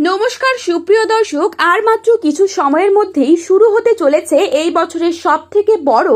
নমস্কার, সুপ্রিয় দর্শক, আর মাত্র কিছু সময়ের মধ্যেই শুরু হতে চলেছে এই বছরের সব থেকে বড়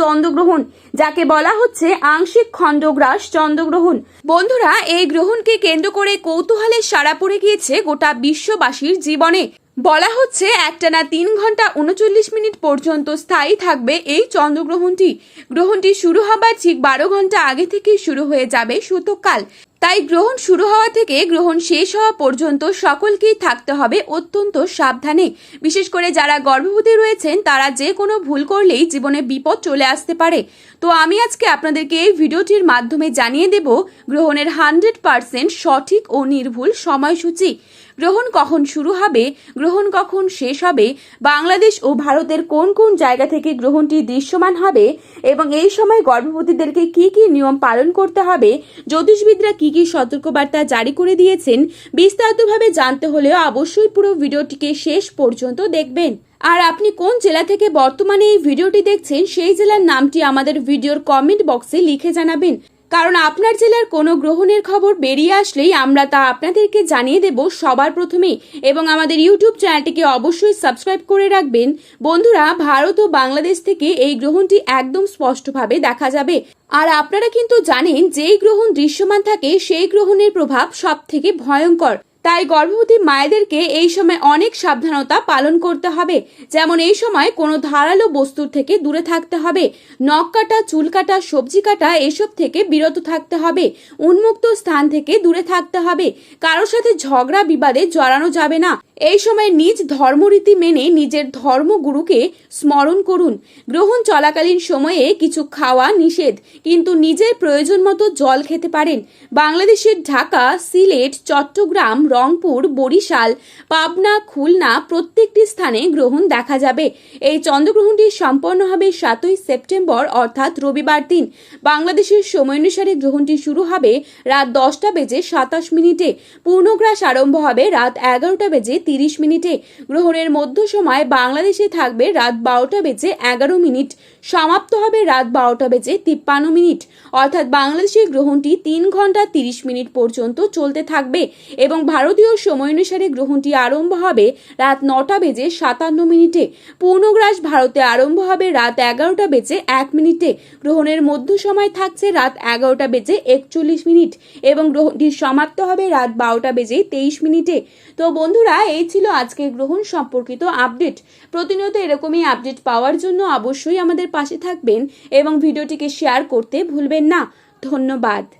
চন্দ্রগ্রহণ, যাকে বলা হচ্ছে আংশিক খণ্ডগ্রাস চন্দ্রগ্রহণ। বন্ধুরা, এই গ্রহণকে কেন্দ্র করে কৌতূহলের সাড়া পড়ে গিয়েছে গোটা বিশ্ববাসীর জীবনে। বলা হচ্ছে একটানা তিন ঘণ্টা উনচল্লিশ মিনিট পর্যন্ত স্থায়ী থাকবে এই চন্দ্রগ্রহণটি। গ্রহণটি শুরু হবার ঠিক বারো ঘণ্টা আগে থেকেই শুরু হয়ে যাবে সূতককাল তাই গ্রহণ শুরু হওয়া থেকে গ্রহণ শেষ হওয়া পর্যন্ত সকলকেই থাকতে হবে অত্যন্ত সাবধানে। বিশেষ করে যারা গর্ভবতী রয়েছেন, তারা যে কোনো ভুল করলেই জীবনে বিপদ চলে আসতে পারে। তো আমি আজকে আপনাদেরকে এই ভিডিওটির মাধ্যমে জানিয়ে দেব, গ্রহণের হান্ড্রেড পার্সেন্ট সঠিক ও নির্ভুল সময়সূচি। গ্রহণ কখন শুরু হবে, গ্রহণ কখন শেষ হবে, বাংলাদেশ ও ভারতের কোন কোন জায়গা থেকে গ্রহণটি দৃশ্যমান হবে, এবং এই সময় গর্ভবতীদেরকে কি কি নিয়ম পালন করতে হবে, জ্যোতিষবিদরা কি কি সতর্কবার্তা জারি করে দিয়েছেন। বিস্তারিতভাবে জানতে হলেও অবশ্যই পুরো ভিডিওটিকে শেষ পর্যন্ত দেখবেন। আর আপনি কোন জেলা থেকে বর্তমানে এই ভিডিওটি দেখছেন, সেই জেলার নামটি আমাদের ভিডিওর কমেন্ট বক্সে লিখে জানাবেন। কারণ আপনার জেলার কোনো গ্রহণের খবর বেরিয়ে আসলেই আমরা তা আপনাদেরকে জানিয়ে দেব সবার প্রথমেই। এবং আমাদের ইউটিউব চ্যানেলটিকে অবশ্যই সাবস্ক্রাইব করে রাখবেন। বন্ধুরা, ভারত ও বাংলাদেশ থেকে এই গ্রহণটি একদম স্পষ্টভাবে দেখা যাবে। আর আপনারা কিন্তু জানেন, যেই গ্রহণ দৃশ্যমান থাকে, সেই গ্রহণের প্রভাব সব থেকে ভয়ঙ্কর। তাই গর্ভবতী মায়েদেরকে এই সময় অনেক সাবধানতা পালন করতে হবে। যেমন এই সময় কোনো ধারালো বস্তুর থেকে দূরে থাকতে হবে। নখ কাটা, চুল কাটা, সবজি কাটা এসব থেকে বিরত থাকতে হবে। উন্মুক্ত স্থান থেকে দূরে থাকতে হবে। কারোর সাথে ঝগড়া, বিবাদে জড়ানো যাবে না। এই সময় নিজ ধর্মরীতি মেনে নিজের ধর্মগুরুকে স্মরণ করুন। গ্রহণ চলাকালীন সময়ে কিছু খাওয়া নিষেধ, কিন্তু নিজের প্রয়োজন মতো জল খেতে পারেন। বাংলাদেশের ঢাকা, সিলেট, চট্টগ্রাম রংপুর, বরিশাল, পাবনা, খুলনা প্রত্যেকটি স্থানে গ্রহণ দেখা যাবে। এই চন্দ্রগ্রহণটি সম্পন্ন হবে সাতই সেপ্টেম্বর, অর্থাৎ রবিবার দিন। বাংলাদেশের সময় অনুসারে গ্রহণটি শুরু হবে রাত দশটা বেজে সাতাশ মিনিটে। পূর্ণগ্রাস আরম্ভ হবে রাত এগারোটা বেজে তিরিশ মিনিটে। গ্রহণের মধ্য সময় বাংলাদেশে থাকবে রাত বারোটা বেজে এগারো মিনিট। সমাপ্ত হবে রাত বারোটা বেজে তিপ্পান্ন মিনিট। অর্থাৎ বাংলাদেশের গ্রহণটি তিন ঘণ্টা তিরিশ মিনিট পর্যন্ত চলতে থাকবে এবং ভারতীয় সময় অনুসারে গ্রহণটি আরম্ভ হবে রাত নটা বেজে সাতান্ন মিনিটে। পূর্ণগ্রাস ভারতে আরম্ভ হবে রাত এগারোটা বেজে এক মিনিটে। গ্রহণের মধ্য সময় থাকছে রাত এগারোটা বেজে একচল্লিশ মিনিট এবং গ্রহণটি সমাপ্ত হবে রাত বারোটা বেজে তেইশ মিনিটে। তো বন্ধুরা, এই ছিল আজকের গ্রহণ সম্পর্কিত আপডেট। প্রতিনিয়ত এরকমই আপডেট পাওয়ার জন্য অবশ্যই আমাদের পাশে থাকবেন এবং ভিডিওটিকে শেয়ার করতে ভুলবেন না। ধন্যবাদ।